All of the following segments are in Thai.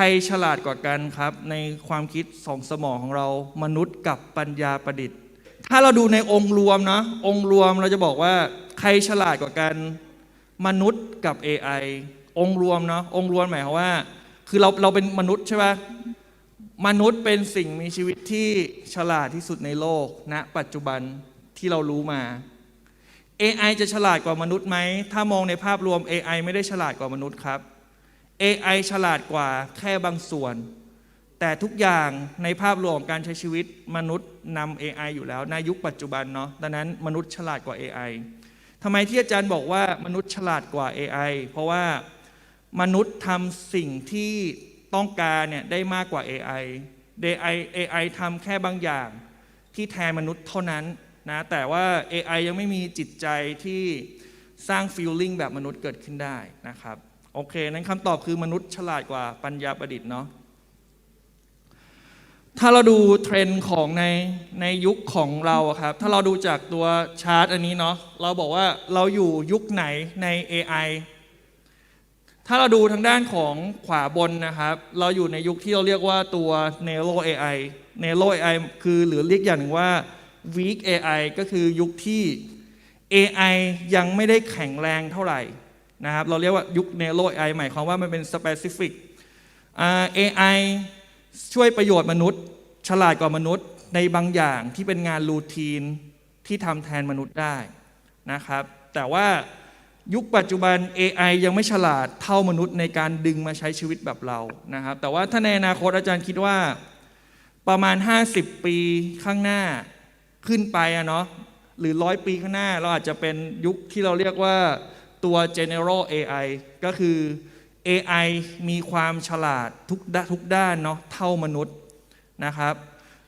รฉลาดกว่ากันครับ ในความคิดสองสมองของเรามนุษย์กับปัญญาประดิษฐ์ ถ้าเราดูในองค์รวมนะ องค์รวมเราจะบอกว่าใครฉลาดกว่ากัน มนุษย์กับ AI องค์รวมเนาะองค์รวมหมายความว่า คือเราเราเป็นมนุษย์ใช่ไหมมนุษย์เป็นสิ่งมีชีวิตที่ฉลาดที่สุดในโลกณปัจจุบันที่เรารู้มา AI จะฉลาดกว่ามนุษย์ไหม ถ้ามองในภาพรวม AI ไม่ได้ฉลาดกว่ามนุษย์ครับ AI ฉลาดกว่าแค่บางส่วน แต่ทุกอย่างในภาพรวมของการใช้ชีวิตมนุษย์นำ AI อยู่แล้วในยุคปัจจุบันเนาะดังนั้นมนุษย์ฉลาดกว่า AI ทำไมที่อาจารย์บอกว่ามนุษย์ฉลาดกว่า AI เพราะว่ามนุษย์ทำสิ่งที่ต้องการเนี่ยได้มากกว่า AI AI AI ทำแค่บางอย่างที่แทนมนุษย์เท่านั้นนะแต่ว่า AI ยังไม่มีจิตใจที่สร้าง feeling แบบมนุษย์เกิดขึ้นได้นะครับ โอเค นั้นคำตอบคือมนุษย์ฉลาดกว่าปัญญาประดิษฐ์เนาะถ้าเราดูเทรนด์ของในในยุคของเราครับ ถ้าเราดูจากตัวชาร์ตอันนี้เนาะ เราบอกว่าเราอยู่ยุคไหนใน AI ถ้าเราดูทางด้านของขวาบนนะครับ เราอยู่ในยุคที่เราเรียกว่าตัว Nero AI Nero AI คือหรือเรียกอย่างหนึ่งว่า Weak AI ก็คือยุคที่ AI ยังไม่ได้แข็งแรงเท่าไหร่ นะครับเราเรียกว่ายุค Nero AI หมายความว่ามันเป็น specific อ่า AI ช่วยประโยชน์มนุษย์ ฉลาดกว่ามนุษย์ในบางอย่างที่เป็นงานรูทีนที่ทำแทนมนุษย์ได้นะครับ แต่ว่ายุคปัจจุบัน AI ยังไม่ฉลาดเท่ามนุษย์ในการดึงมาใช้ชีวิตแบบเรานะครับ แต่ว่าถ้าในอนาคตอาจารย์คิดว่าประมาณ 50 ปีข้างหน้าขึ้นไปอะเนาะหรือร้อยปีข้างหน้าเราอาจจะเป็นยุคที่เราเรียกว่า ตัว general AI ก็คือ AI มีความฉลาดทุกด้านทุกด้านเนาะเท่ามนุษย์นะครับ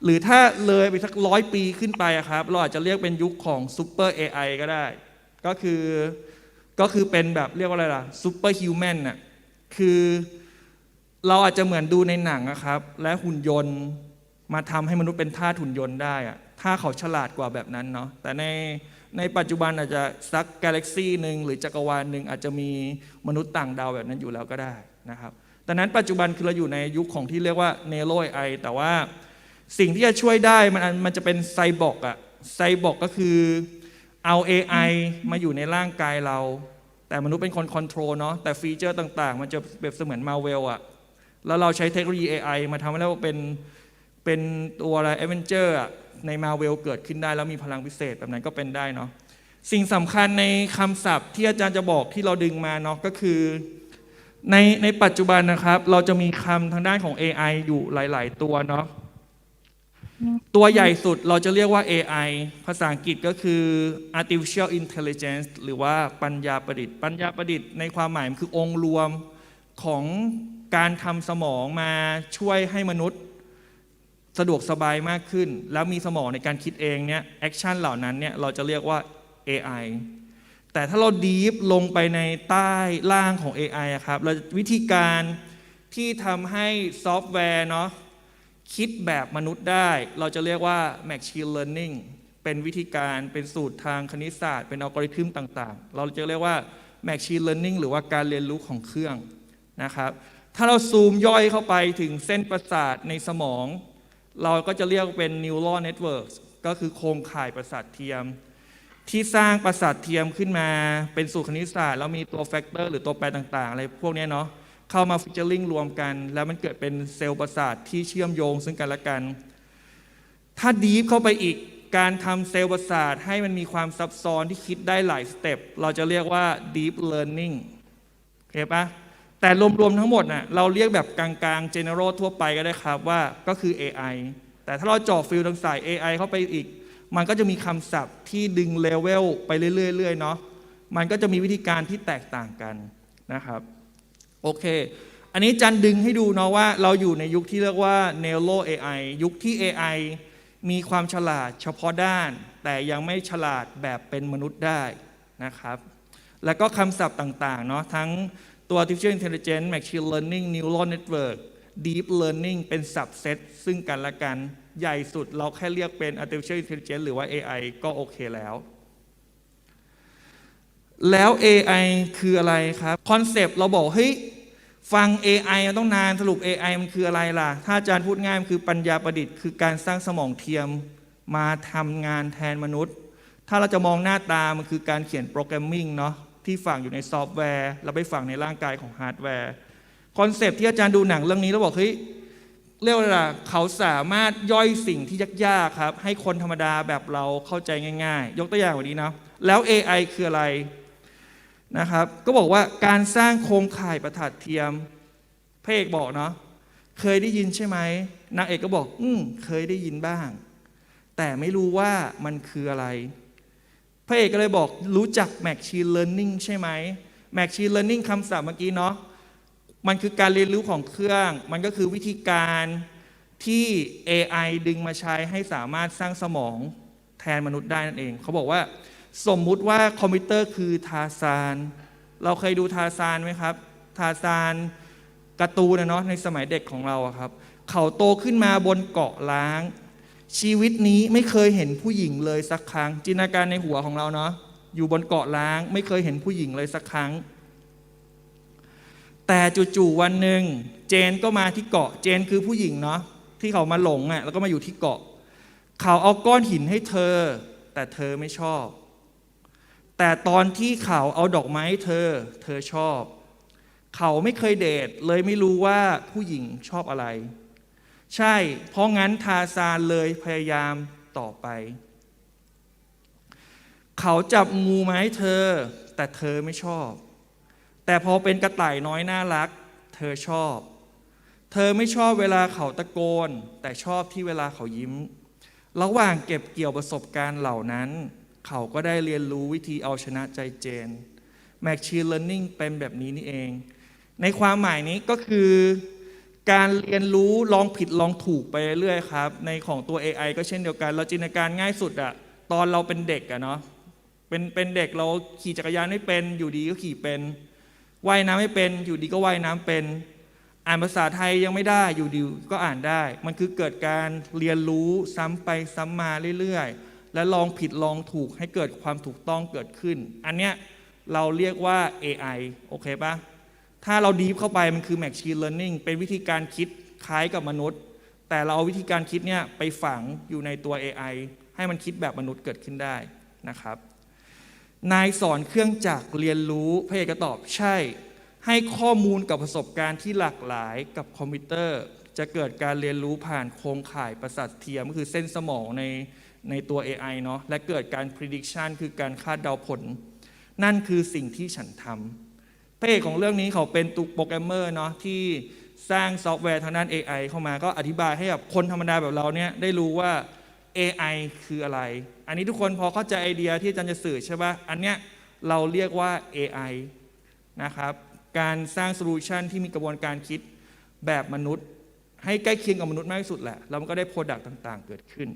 หรือถ้าเลยไปสักร้อยปีขึ้นไปครับ เราอาจจะเรียกเป็นยุคของ Super AI ก็ได้ ก็คือก็คือเป็นแบบเรียกว่าอะไรล่ะ Super Human น่ะคือเราอาจจะเหมือนดูในหนังอะครับ และหุ่นยนต์มาทำให้มนุษย์เป็นท่าหุ่นยนต์ได้อะถ้าเขาฉลาดกว่าแบบนั้นเนาะแต่ใน ในปัจจุบันอาจจะสักกาแล็กซีหนึ่งหรือจักรวาลหนึ่งอาจจะมีมนุษย์ต่างดาวแบบนั้นอยู่แล้วก็ได้นะครับดังนั้นปัจจุบันคือเราอยู่ในยุคของที่เรียกว่าเนโรไอแต่ว่าสิ่งที่จะช่วยได้มันมันจะเป็นไซบอร์กอะไซบอร์กก็คือเอา AI มาอยู่ในร่างกายเรา แต่มนุษย์เป็นคนคอนโทรลเนาะแต่ฟีเจอร์ต่างๆ มันจะแบบเสมือนมาเวลอะแล้วเราใช้เทคโนโลยี AI มาทำให้เราเป็นเป็นตัวอะไรเอเวนเจอร์อะ ในมาเวลเกิดขึ้นได้ แล้วมีพลังพิเศษแบบนั้นก็เป็นได้เนาะสิ่งสำคัญในคำศัพท์ที่อาจารย์จะบอกที่เราดึงมาเนาะก็คือในในปัจจุบันนะครับ เราจะมีคำทางด้านของ AI อยู่หลาย ๆ ตัวเนาะตัวใหญ่สุดเราจะเรียกว่า AI ภาษาอังกฤษก็คือ artificial intelligence หรือว่าปัญญาประดิษฐ์ ปัญญาประดิษฐ์ในความหมายมันคือองค์รวมของการทำสมองมาช่วยให้มนุษย์ สะดวกสบายมากขึ้น แล้วมีสมองในการคิดเองเนี่ยแอคชั่นเหล่านั้นเนี่ยเราจะเรียกว่า AI แต่ถ้าเราดีฟลงไปในใต้ล่างของ AI อครับเราวิธีการที่ทำให้ซอฟต์แวร์เนาะคิดแบบมนุษย์ได้ เราจะเรียกว่า machine learning เป็นวิธีการเป็นสูตรทางคณิตศาสตร์ เป็นอัลกอริทึมต่างๆ เราจะเรียกว่า machine learning หรือว่าการเรียนรู้ของเครื่องนะครับ ถ้าเราซูมย่อยเข้าไปถึงเส้นประสาทในสมอง เราก็จะเรียกเป็น neural networks ก็คือโครงข่ายประสาทเทียม ที่สร้างประสาทเทียมขึ้นมาเป็นสูตรคณิตศาสตร์แล้วมีตัวแฟกเตอร์หรือตัวแปรต่าง ๆ อะไรพวกนี้เนาะเข้ามาฟิชเจอริงรวมกัน แล้วมันเกิดเป็นเซลล์ประสาทที่เชื่อมโยงซึ่งกันและกัน ถ้าดีฟเข้าไปอีกการทำเซลล์ประสาทให้มันมีความซับซ้อนที่คิดได้หลายสเต็ปเราจะเรียกว่า deep learning เข้าปะ แต่รวมๆทั้งหมดน่ะเราเรียกแบบกลางๆ general ทั่วไปก็ได้ครับว่าก็คือ AI แต่ถ้าเราเจาะฟิลทางสาย AI เข้าไปอีก มันก็จะมีคำศัพท์ที่ดึงเลเวลไปเรื่อยๆเนาะมันก็จะมีวิธีการที่แตกต่างกันนะครับโอเค อันนี้จันดึงให้ดูเนาะว่าเราอยู่ในยุคที่เรียกว่า Neo AI ยุคที่ AI มีความฉลาดเฉพาะด้าน แต่ยังไม่ฉลาดแบบเป็นมนุษย์ได้นะครับ แล้วก็คำศัพท์ต่างๆเนาะทั้ง ตัว artificial intelligence machine learning neural network deep learning เป็น subset ซึ่งกันและกัน ใหญ่สุดเราแค่เรียกเป็น artificial intelligence หรือว่า AI ก็โอเคแล้ว แล้ว AI คืออะไรครับ คอนเซปต์เราบอกเฮ้ยฟัง AI มันต้องนานสรุป AI มันคืออะไรล่ะ ถ้าอาจารย์พูดง่ายมันคือปัญญาประดิษฐ์คือการสร้างสมองเทียมมาทำงานแทนมนุษย์ ถ้าเราจะมองหน้าตามันคือการเขียนโปรแกรมมิ่งเนาะ ที่ฝังอยู่ในซอฟต์แวร์แล้วไปฝังในร่างกายของฮาร์ดแวร์ คอนเซปต์ที่อาจารย์ดูหนังเรื่องนี้แล้วบอกเฮ้ยเรียกว่าเขาสามารถย่อยสิ่งที่ยากๆครับ ให้คนธรรมดาแบบเราเข้าใจง่ายๆ ยกตัวอย่างวันนี้นะแล้ว AI คืออะไรนะครับ ก็บอกว่าการสร้างโครงข่ายประทัดเทียมพระเอกบอกเนาะเคยได้ยินใช่ไหมนางเอกก็บอก อืมเคยได้ยินบ้าง แต่ไม่รู้ว่ามันคืออะไร พระเอกก็เลยบอกรู้จัก Machine Learning ใช่ไหม Machine Learning คำศัพท์เมื่อกี้เนาะมันคือการเรียนรู้ของเครื่อง มันก็คือวิธีการที่ AI ดึงมาใช้ให้สามารถสร้างสมองแทนมนุษย์ได้นั่นเอง เขาบอกว่า สมมุติว่าคอมพิวเตอร์คือทาซาน เราเคยดูทาซานไหมครับ ทาซานการ์ตูนนะเนาะในสมัยเด็กของเราครับ เขาโตขึ้นมาบนเกาะล้าง ชีวิตนี้ไม่เคยเห็นผู้หญิงเลยสักครั้ง จินตนาการในหัวของเราเนาะอยู่บนเกาะล้าง ไม่เคยเห็นผู้หญิงเลยสักครั้ง แต่จู่ๆวันหนึ่งเจนก็มาที่เกาะเจนคือผู้หญิงเนาะที่เขามาหลงอะแล้วก็มาอยู่ที่เกาะ เขาเอาก้อนหินให้เธอ แต่เธอไม่ชอบ แต่ตอนที่เขาเอาดอกไม้ให้เธอ เธอชอบ เขาไม่เคยเดทเลยไม่รู้ว่าผู้หญิงชอบอะไร ใช่ เพราะงั้นทาซานเลยพยายามต่อไป เขาจับงูมาให้เธอ แต่เธอไม่ชอบ แต่พอเป็นกระต่ายน้อยน่ารัก เธอชอบ เธอไม่ชอบเวลาเขาตะโกน แต่ชอบที่เวลาเขายิ้ม ระหว่างเก็บเกี่ยวประสบการณ์เหล่านั้น เขาก็ได้เรียนรู้วิธีเอาชนะใจเจน Machine Learning เป็นแบบนี้นี่เอง ในความหมายนี้ก็คือ การเรียนรู้ลองผิดลองถูกไปเรื่อยครับ ในของตัว AI ก็เช่นเดียวกัน เราจินตนาการง่ายสุดอะตอนเราเป็นเด็กอะเนาะเป็นเป็นเด็กเราขี่จักรยานไม่เป็นอยู่ดีก็ขี่เป็นว่ายน้ำไม่เป็น อยู่ดีก็ว่ายน้ำเป็น อ่านภาษาไทยยังไม่ได้อยู่ดีก็อ่านได้ มันคือเกิดการเรียนรู้ซ้ำไปซ้ำมาเรื่อยๆ และลองผิดลองถูกให้เกิดความถูกต้องเกิดขึ้น อันเนี้ยเราเรียกว่า AI โอเคปะ ถ้าเราดีฟเข้าไปมันคือ Machine Learning เป็นวิธีการคิดคล้ายกับมนุษย์ แต่เราเอาวิธีการคิดเนี่ยไปฝังอยู่ในตัว AI ให้มันคิดแบบมนุษย์เกิดขึ้นได้นะครับ นายสอนเครื่องจักรเรียนรู้พระเอกก็ตอบใช่ ให้ข้อมูลกับประสบการณ์ที่หลากหลายกับคอมพิวเตอร์ จะเกิดการเรียนรู้ผ่านโครงข่ายประสาทเทียมก็คือเส้นสมองในในตัว AI เนาะและเกิดการ prediction คือการคาดเดาผล นั่นคือสิ่งที่ฉันทำ พระเอกของเรื่องนี้เขาเป็นตุกโปรแกรมเมอร์เนาะที่สร้างซอฟต์แวร์ทางด้าน AI เข้ามาก็อธิบายให้กับคนธรรมดาแบบเราเนี่ยได้รู้ว่า AI คืออะไร อันนี้ทุกคนพอเข้าใจไอเดียที่อาจารย์จะสื่อใช่ปะอันเนี้ยเราเรียกว่า AI นะครับ การสร้างโซลูชันที่มีกระบวนการคิดแบบมนุษย์ ให้ใกล้เคียงกับมนุษย์มากที่สุดแหละ แล้วมันก็ได้โปรดักต์ต่าง ๆ เกิดขึ้น